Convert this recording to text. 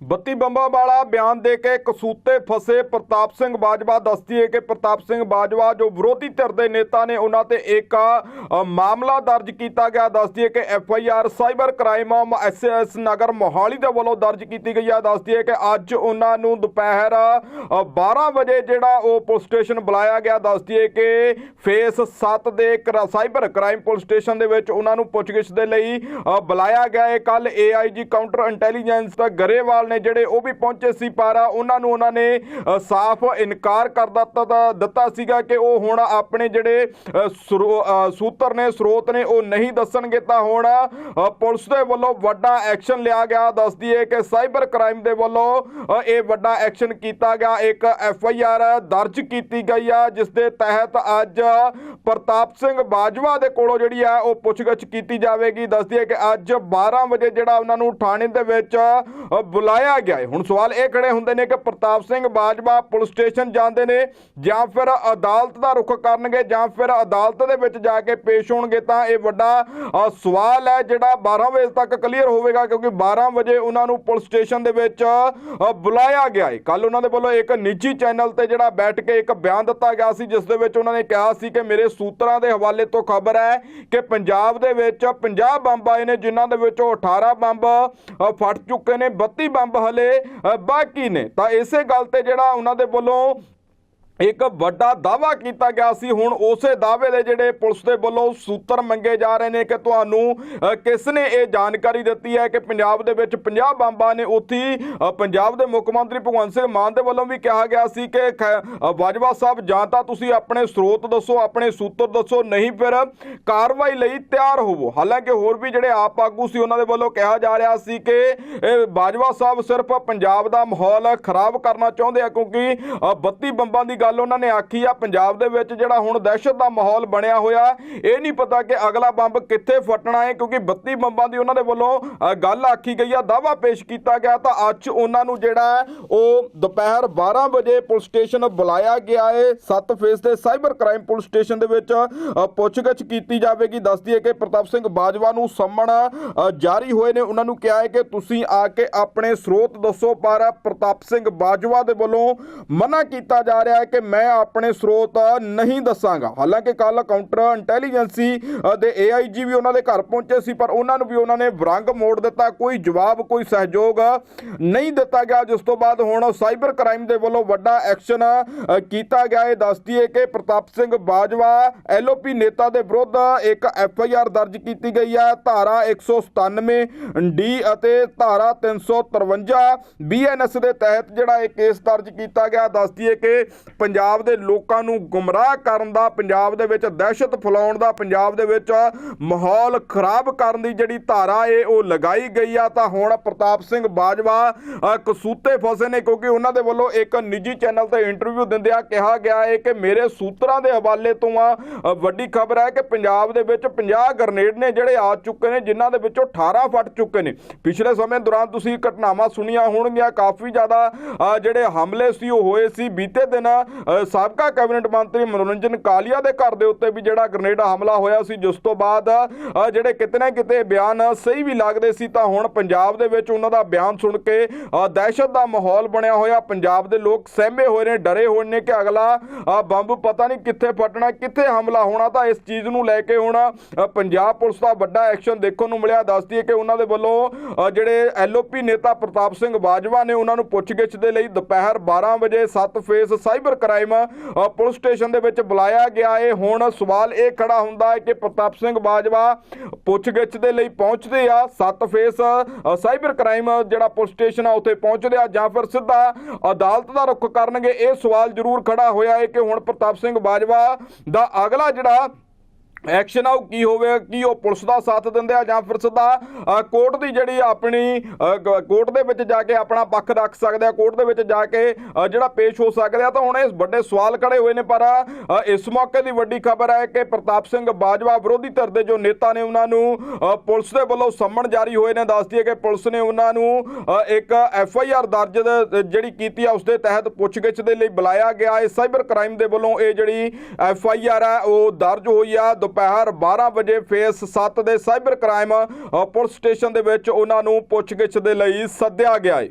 ਬੱਤੀ ਬੰਬਾਂ ਵਾਲਾ ਬਿਆਨ ਦੇ ਕੇ ਕਸੂਤੇ ਫਸੇ ਪ੍ਰਤਾਪ ਸਿੰਘ ਬਾਜਵਾ ਦੱਸਦੀ ਹੈ ਕਿ ਪ੍ਰਤਾਪ ਸਿੰਘ ਬਾਜਵਾ ਜੋ ਵਿਰੋਧੀ ਧਿਰ ਦੇ ਨੇਤਾ ਨੇ ਉਹਨਾਂ ਤੇ ਇੱਕ ਮਾਮਲਾ ਦਰਜ ਕੀਤਾ ਗਿਆ। ਦੱਸਦੀ ਹੈ ਕਿ F I R cyber crime SS Nagar Mohali ਦੇ ਵੱਲੋਂ ਦਰਜ ਕੀਤੀ ਗਈ ਹੈ। ਦੱਸਦੀ ਹੈ ਕਿ ਅੱਜ ਉਹਨਾਂ ਨੂੰ ਦੁਪਹਿਰ ਅ, 12 ਵਜੇ ਜਿਹੜਾ ਉਹ ਪੁਲਿਸ ਸਟੇਸ਼ਨ ਬੁਲਾਇਆ ਗਿਆ। ਦੱਸਦੀ ਹੈ ਕਿ ਫੇਸ 7 ਦੇ ਕਰਾ- ਸਾਈਬਰ ਕ੍ਰਾਈਮ ਪੁਲਿਸ ਸਟੇਸ਼ਨ ਦੇ ਵਿੱਚ ਉਹਨਾਂ ਨੂੰ ਪੁੱਛਗਿੱਛ ਦੇ ਲਈ ਬੁਲਾਇਆ ਗਿਆ ਹੈ। ਕੱਲ ਏਆਈਜੀ ਕਾਊਂਟਰ ਇੰਟੈਲੀਜੈਂਸ ਦਾ ਗਰੇਵਾਲ ਨੇ ਜਿਹੜੇ ਉਹ ਵੀ ਪਹੁੰਚੇ ਸੀ ਪਰ, ਉਹਨਾਂ ਨੂੰ ਉਹਨਾਂ ਨੇ ਸਾਫ਼ ਇਨਕਾਰ ਕਰ ਦਿੱਤਾ ਦਿੱਤਾ ਸੀਗਾ ਕਿ ਉਹ ਹੁਣ ਆਪਣੇ ਜਿਹੜੇ ਸੂਤਰ ਨੇ, ਸਰੋਤ ਨੇ ਉਹ ਨਹੀਂ ਦੱਸਣਗੇ ਤਾਂ ਹੁਣ ਪੁਲਿਸ ਦੇ ਵੱਲੋਂ ਵੱਡਾ ਐਕਸ਼ਨ ਲਿਆ ਗਿਆ। ਦੱਸਦੀ ਹੈ ਕਿ ਸਾਈਬਰ ਕ੍ਰਾਈਮ ਦੇ ਵੱਲੋਂ ਇਹ ਵੱਡਾ ਐਕਸ਼ਨ ਕੀਤਾ ਗਿਆ। ਇੱਕ ਐਫ ਆਈ ਆਰ ਦਰਜ ਕੀਤੀ ਗਈ ਆ, ਜਿਸ ਦੇ ਤਹਿਤ ਅੱਜ ਪ੍ਰਤਾਪ ਸਿੰਘ ਬਾਜਵਾ ਦੇ ਕੋਲੋਂ ਜਿਹੜੀ ਆ, ਉਹ ਪੁੱਛਗਿੱਛ ਕੀਤੀ ਜਾਵੇਗੀ। ਦੱਸਦੀ ਹੈ ਕਿ ਅੱਜ 12 ਵਜੇ ਜਿਹੜਾ ਉਹਨਾਂ ਨੂੰ ਥਾਣੇ ਦੇ ਵਿੱਚ ਬੁਲਾ ਬੁਲਾਇਆ ਗਿਆ ਹੈ। ਹੁਣ ਸਵਾਲ ਇਹ ਖੜੇ ਹੁੰਦੇ ਨੇ ਕਿ ਪ੍ਰਤਾਪ ਸਿੰਘ ਬਾਜਵਾ ਪੁਲਿਸ ਸਟੇਸ਼ਨ ਜਾਂਦੇ ਨੇ ਜਾਂ ਫਿਰ ਅਦਾਲਤ ਦਾ ਰੁਖ ਕਰਨਗੇ ਜਾਂ ਫਿਰ ਅਦਾਲਤ ਦੇ ਵਿੱਚ ਜਾ ਕੇ ਪੇਸ਼ ਹੋਣਗੇ ਤਾਂ ਇਹ ਵੱਡਾ ਸਵਾਲ ਹੈ ਜਿਹੜਾ 12 ਵਜੇ ਤੱਕ ਕਲੀਅਰ ਹੋਵੇਗਾ ਕਿਉਂਕਿ 12 ਵਜੇ ਉਹਨਾਂ ਨੂੰ ਪੁਲਿਸ ਸਟੇਸ਼ਨ ਦੇ ਵਿੱਚ ਬੁਲਾਇਆ ਗਿਆ ਹੈ। ਕੱਲ ਉਹਨਾਂ ਦੇ ਵੱਲੋਂ ਇੱਕ ਨਿੱਜੀ ਚੈਨਲ ਤੇ ਜਿਹੜਾ ਬੈਠ ਕੇ ਇੱਕ ਬਿਆਨ ਦਿੱਤਾ ਗਿਆ ਸੀ, ਜਿਸ ਦੇ ਵਿੱਚ ਉਹਨਾਂ ਨੇ ਕਿਹਾ ਸੀ ਕਿ ਮੇਰੇ ਸੂਤਰਾਂ ਦੇ ਹਵਾਲੇ ਤੋਂ ਖਬਰ ਹੈ ਕਿ ਪੰਜਾਬ ਦੇ ਵਿੱਚ 50 ਬੰਬ ਆਏ ਨੇ, ਜਿਨ੍ਹਾਂ ਦੇ ਵਿੱਚੋਂ 18 ਬੰਬ ਫਟ ਚੁੱਕੇ ਨੇ 32 ਬੰਬ ਹਲੇ ਬਾਕੀ ਨੇ। ਤਾਂ ਇਸੇ ਗੱਲ ਤੇ ਜਿਹੜਾ ਉਹਨਾਂ ਦੇ ਵੱਲੋਂ ਇੱਕ ਵੱਡਾ ਦਾਵਾ ਕੀਤਾ ਗਿਆ ਸੀ। ਹੁਣ ਉਸੇ ਦਾਅਵੇ ਦੇ ਜਿਹੜੇ ਪੁਲਿਸ ਦੇ ਵੱਲੋਂ ਸੂਤਰ ਮੰਗੇ ਜਾ ਰਹੇ ਨੇ ਕਿ ਤੁਹਾਨੂੰ ਅ, ਕਿਸ ਨੇ ਇਹ ਜਾਣਕਾਰੀ ਦਿੱਤੀ ਹੈ ਕਿ ਪੰਜਾਬ ਦੇ ਵਿੱਚ 50 ਬੰਬਾਂ ਨੇ ਉੱਥੇ ਪੰਜਾਬ ਦੇ ਮੁੱਖ ਮੰਤਰੀ ਭਗਵੰਤ ਸਿੰਘ ਮਾਨ ਦੇ ਵੱਲੋਂ ਵੀ ਕਿਹਾ ਗਿਆ ਸੀ ਕਿ ਖ- ਬਾਜਵਾ ਸਾਹਿਬ ਜਾਂ ਤਾਂ ਤੁਸੀਂ ਆਪਣੇ ਸਰੋਤ ਦੱਸੋ ਆਪਣੇ ਸੂਤਰ ਦੱਸੋ ਨਹੀਂ ਫਿਰ ਕਾਰਵਾਈ ਲਈ ਤਿਆਰ ਹੋਵੋ। ਹਾਲਾਂਕਿ ਹੋਰ ਵੀ ਜਿਹੜੇ ਆਪ ਆਗੂ ਸੀ ਉਹਨਾਂ ਦੇ ਵੱਲੋਂ ਕਿਹਾ ਜਾ ਰਿਹਾ ਸੀ ਕਿ ਇਹ ਬਾਜਵਾ ਸਾਹਿਬ ਸਿਰਫ ਪੰਜਾਬ ਦਾ ਮਾਹੌਲ ਖਰਾਬ ਕਰਨਾ ਚਾਹੁੰਦੇ ਆ ਕਿਉਂਕਿ ਅ, 32 ਬੰਬਾਂ ਦੀ ਗੱਲ ਉਹਨਾਂ ਨੇ ਆਖੀ ਆ, ਪੰਜਾਬ ਦੇ ਵਿੱਚ ਜਿਹੜਾ ਹੁਣ ਦਹਿਸ਼ਤ ਦਾ ਮਾਹੌਲ ਬਣਿਆ ਹੋਇਆ, ਇਹ ਨਹੀਂ ਪਤਾ ਕਿ ਅਗਲਾ ਬੰਬ ਕਿੱਥੇ ਫਟਣਾ ਹੈ, ਕਿਉਂਕਿ 32 ਬੰਬਾਂ ਦੀ ਉਹਨਾਂ ਦੇ ਵੱਲੋਂ ਗੱਲ ਆਖੀ ਗਈ ਆ ਦਾਵਾ ਪੇਸ਼ ਕੀਤਾ ਗਿਆ ਤਾਂ ਅੱਜ ਉਹਨਾਂ ਨੂੰ ਜਿਹੜਾ ਉਹ ਦੁਪਹਿਰ 12 ਵਜੇ ਪੁਲਿਸ ਸਟੇਸ਼ਨ ਬੁਲਾਇਆ ਗਿਆ ਹੈ 7 ਫੇਸ ਦੇ ਸਾਈਬਰ ਕ੍ਰਾਈਮ ਪੁਲਿਸ ਸਟੇਸ਼ਨ ਦੇ ਵਿੱਚ ਪੁੱਛਗਿੱਛ ਕੀਤੀ ਜਾਵੇਗੀ। ਦੱਸਦੀ ਹੈ ਕਿ ਪ੍ਰਤਾਪ ਸਿੰਘ ਬਾਜਵਾ ਨੂੰ ਸੰਮਣ ਜਾਰੀ ਹੋਏ ਨੇ। ਉਹਨਾਂ ਨੂੰ ਕਿਹਾ ਹੈ ਕਿ ਤੁਸੀਂ ਆ ਕੇ ਆਪਣੇ ਸਰੋਤ ਦੱਸੋ, ਪਰ ਪ੍ਰਤਾਪ ਸਿੰਘ ਬਾਜਵਾ ਦੇ ਵੱਲੋਂ ਮਨਾ ਕੀਤਾ ਜਾ ਰਿਹਾ ਹੈ ਕਿ ਮੈਂ ਆਪਣੇ ਸਰੋਤ ਨਹੀਂ ਦੱਸਾਂਗਾ। ਹਾਲਾਂਕਿ ਕੱਲ ਕਾਊਂਟਰ ਇੰਟੈਲੀਜੈਂਸੀ ਦੇ ਏਆਈਜੀ ਵੀ ਉਹਨਾਂ ਦੇ ਘਰ ਪਹੁੰਚੇ ਸੀ, ਪਰ ਉਹਨਾਂ ਨੂੰ ਵੀ ਉਹਨਾਂ ਨੇ ਵਰੰਗ ਮੋੜ ਦਿੱਤਾ, ਕੋਈ ਜਵਾਬ, ਕੋਈ ਸਹਿਯੋਗ ਨਹੀਂ ਦਿੱਤਾ ਗਿਆ। ਜਿਸ ਤੋਂ ਬਾਅਦ ਹੁਣ ਸਾਈਬਰ ਕ੍ਰਾਈਮ ਦੇ ਵੱਲੋਂ ਵੱਡਾ ਐਕਸ਼ਨ ਕੀਤਾ ਗਿਆ। ਹੈ ਦੱਸਦੀ ਹੈ ਕਿ ਪ੍ਰਤਾਪ ਸਿੰਘ ਬਾਜਵਾ ਐਲਓਪੀ ਨੇਤਾ ਦੇ ਵਿਰੁੱਧ ਇੱਕ ਐਫ ਆਈ ਆਰ ਦਰਜ ਕੀਤੀ ਗਈ ਹੈ। ਧਾਰਾ 197 ਡੀ ਅਤੇ ਧਾਰਾ 353 ਬੀਐਨਐਸ ਦੇ ਤਹਿਤ ਜਿਹੜਾ ਇਹ ਕੇਸ ਦਰਜ ਕੀਤਾ ਗਿਆ ਦੱਸਦੀ ਹੈ ਕਿ ਪੰਜਾਬ ਦੇ ਲੋਕਾਂ ਨੂੰ ਗੁੰਮਰਾਹ ਕਰਨ ਦਾ, ਪੰਜਾਬ ਦੇ ਵਿੱਚ ਦਹਿਸ਼ਤ ਫੈਲਾਉਣ ਦਾ, ਪੰਜਾਬ ਦੇ ਵਿੱਚ ਮਾਹੌਲ ਖਰਾਬ ਕਰਨ ਦੀ ਜਿਹੜੀ ਧਾਰਾ ਏ ਉਹ ਲਗਾਈ ਗਈ ਆ, ਤਾਂ ਹੁਣ ਪ੍ਰਤਾਪ ਸਿੰਘ ਬਾਜਵਾ ਕਸੂਤੇ ਫਸੇ ਨੇ, ਕਿਉਂਕਿ ਉਹਨਾਂ ਦੇ ਵੱਲੋਂ ਇੱਕ ਨਿੱਜੀ ਚੈਨਲ ਤੇ ਇੰਟਰਵਿਊ ਦਿੰਦਿਆਂ ਕਿਹਾ ਗਿਆ ਹੈ ਕਿ ਮੇਰੇ ਸੂਤਰਾਂ ਦੇ ਹਵਾਲੇ ਤੋਂ ਆ ਵੱਡੀ ਖਬਰ ਹੈ ਕਿ ਪੰਜਾਬ ਦੇ ਵਿੱਚ 50 ਗ੍ਰਨੇਡ ਨੇ ਜਿਹੜੇ ਆ ਚੁੱਕੇ ਨੇ, ਜਿਨ੍ਹਾਂ ਦੇ ਵਿੱਚੋਂ 18 ਫਟ ਚੁੱਕੇ ਨੇ। ਪਿਛਲੇ ਸਮੇਂ ਦੌਰਾਨ ਤੁਸੀਂ ਘਟਨਾਵਾਂ ਸੁਣੀਆਂ ਹੋਣਗੀਆਂ, ਕਾਫੀ ਜ਼ਿਆਦਾ ਜਿਹੜੇ ਹਮਲੇ ਸੀ, ਉਹ ਹੋਏ ਸੀ। ਬੀਤੇ ਦਿਨ ਸਾਬਕਾ ਕੈਬਨਿਟ ਮੰਤਰੀ ਮਨੋਰੰਜਨ ਕਾਲੀਆ ਦੇ ਘਰ ਦੇ ਉੱਤੇ ਵੀ ਜਿਹੜਾ ਗ੍ਰਨੇਡ ਹਮਲਾ ਹੋਇਆ ਸੀ ਜਿਸ ਤੋਂ ਬਾਅਦ ਜਿਹੜੇ ਕਿਤੇ ਨਾ ਕਿਤੇ ਬਿਆਨ ਸਹੀ ਵੀ ਲੱਗਦੇ ਸੀ ਤਾਂ ਹੁਣ ਪੰਜਾਬ ਦੇ ਵਿੱਚ ਉਹਨਾਂ ਦਾ ਬਿਆਨ ਸੁਣ ਕੇ ਦਹਿਸ਼ਤ ਦਾ ਮਾਹੌਲ ਬਣਿਆ ਹੋਇਆ। ਪੰਜਾਬ ਦੇ ਲੋਕ ਸਹਿਮੇ ਹੋਏ ਨੇ ਡਰੇ ਹੋਏ ਨੇ ਕਿ ਅਗਲਾ ਬੰਬ ਪਤਾ ਨਹੀਂ ਕਿੱਥੇ ਫਟਣਾ ਕਿੱਥੇ ਹਮਲਾ ਹੋਣਾ ਤਾਂ ਇਸ ਚੀਜ਼ ਨੂੰ ਲੈ ਕੇ ਹੁਣ ਪੰਜਾਬ ਪੁਲਿਸ ਦਾ ਵੱਡਾ ਐਕਸ਼ਨ ਦੇਖਣ ਨੂੰ ਮਿਲਿਆ। ਦੱਸਦੀ ਹੈ ਕਿ ਉਹਨਾਂ ਦੇ ਵੱਲੋਂ ਅ, ਜਿਹੜੇ ਐਲਓਪੀ ਨੇਤਾ ਪ੍ਰਤਾਪ ਸਿੰਘ ਬਾਜਵਾ ਨੇ ਉਹਨਾਂ ਨੂੰ ਪੁੱਛਗਿੱਛ ਦੇ ਲਈ ਦੁਪਹਿਰ 12 ਵਜੇ 7 phase cyber crime police station ਦੇ ਵਿੱਚ ਬੁਲਾਇਆ ਗਿਆ ਹੈ ਹੁਣ ਸਵਾਲ ਇਹ ਖੜਾ ਹੁੰਦਾ ਹੈ ਕਿ ਪ੍ਰਤਾਪ ਸਿੰਘ ਬਾਜਵਾ ਪੁੱਛਗਿੱਛ ਦੇ ਲਈ ਪਹੁੰਚਦੇ ਆ, ਸੱਤ ਫੇਸ ਸਾਈਬਰ ਕ੍ਰਾਈਮ ਜਿਹੜਾ ਪੁਲਿਸ ਸਟੇਸ਼ਨ ਆ, ਉੱਥੇ ਪਹੁੰਚਦੇ ਆ ਜਾਂ ਫਿਰ ਸਿੱਧਾ ਅਦਾਲਤ ਦਾ ਰੁਖ ਕਰਨਗੇ। ਇਹ ਸਵਾਲ ਜ਼ਰੂਰ ਖੜਾ ਹੋਇਆ ਹੈ ਕਿ ਹੁਣ ਪ੍ਰਤਾਪ ਸਿੰਘ ਬਾਜਵਾ ਦਾ ਅਗਲਾ ਜਿਹੜਾ ਐਕਸ਼ਨ ਆ ਉਹ ਕੀ ਹੋਵੇ, ਕੀ ਉਹ ਪੁਲਿਸ ਦਾ ਸਾਥ ਦਿੰਦੇ ਆ ਜਾਂ ਫਿਰ ਸਿੱਧਾ ਕੋਰਟ ਦੀ ਜਿਹੜੀ ਆਪਣੀ ਕੋਰਟ ਦੇ ਵਿੱਚ ਜਾ ਕੇ ਆਪਣਾ ਪੱਖ ਰੱਖ ਸਕਦੇ ਆ, ਕੋਰਟ ਦੇ ਵਿੱਚ ਜਾ ਕੇ ਜਿਹੜਾ ਪੇਸ਼ ਹੋ ਸਕਦੇ ਆ, ਤਾਂ ਹੁਣ ਇਹ ਵੱਡੇ ਸਵਾਲ ਖੜੇ ਹੋਏ ਨੇ, ਪਰ ਇਸ ਮੌਕੇ ਦੀ ਵੱਡੀ ਖਬਰ ਹੈ ਕਿ ਪ੍ਰਤਾਪ ਸਿੰਘ ਬਾਜਵਾ ਵਿਰੋਧੀ ਧਿਰ ਦੇ ਜੋ ਨੇਤਾ ਨੇ ਉਹਨਾਂ ਨੂੰ ਪੁਲਿਸ ਦੇ ਵੱਲੋਂ ਸੰਮਣ ਜਾਰੀ ਹੋਏ ਨੇ ਦੱਸਦੀ ਹੈ ਕਿ ਪੁਲਿਸ ਨੇ ਉਹਨਾਂ ਨੂੰ ਇੱਕ ਐਫ ਆਈ ਆਰ ਦਰਜ ਜਿਹੜੀ ਕੀਤੀ ਆ, ਉਸ ਦੇ ਤਹਿਤ ਪੁੱਛਗਿੱਛ ਦੇ ਲਈ ਬੁਲਾਇਆ ਗਿਆ। ਹੈ ਸਾਈਬਰ ਕ੍ਰਾਈਮ ਦੇ ਵੱਲੋਂ ਇਹ ਜਿਹੜੀ ਐਫ ਆਈ ਆਰ ਹੈ, ਉਹ ਦਰਜ ਹੋਈ ਆ। ਦੁਪਹਿਰ 12 ਵਜੇ ਫੇਸ 7 ਦੇ ਸਾਈਬਰ ਕ੍ਰਾਈਮ ਪੁਲਿਸ ਸਟੇਸ਼ਨ ਦੇ ਵਿੱਚ ਉਹਨਾਂ ਨੂੰ ਪੁੱਛਗਿੱਛ ਦੇ ਲਈ ਸੱਦਿਆ ਗਿਆ ਹੈ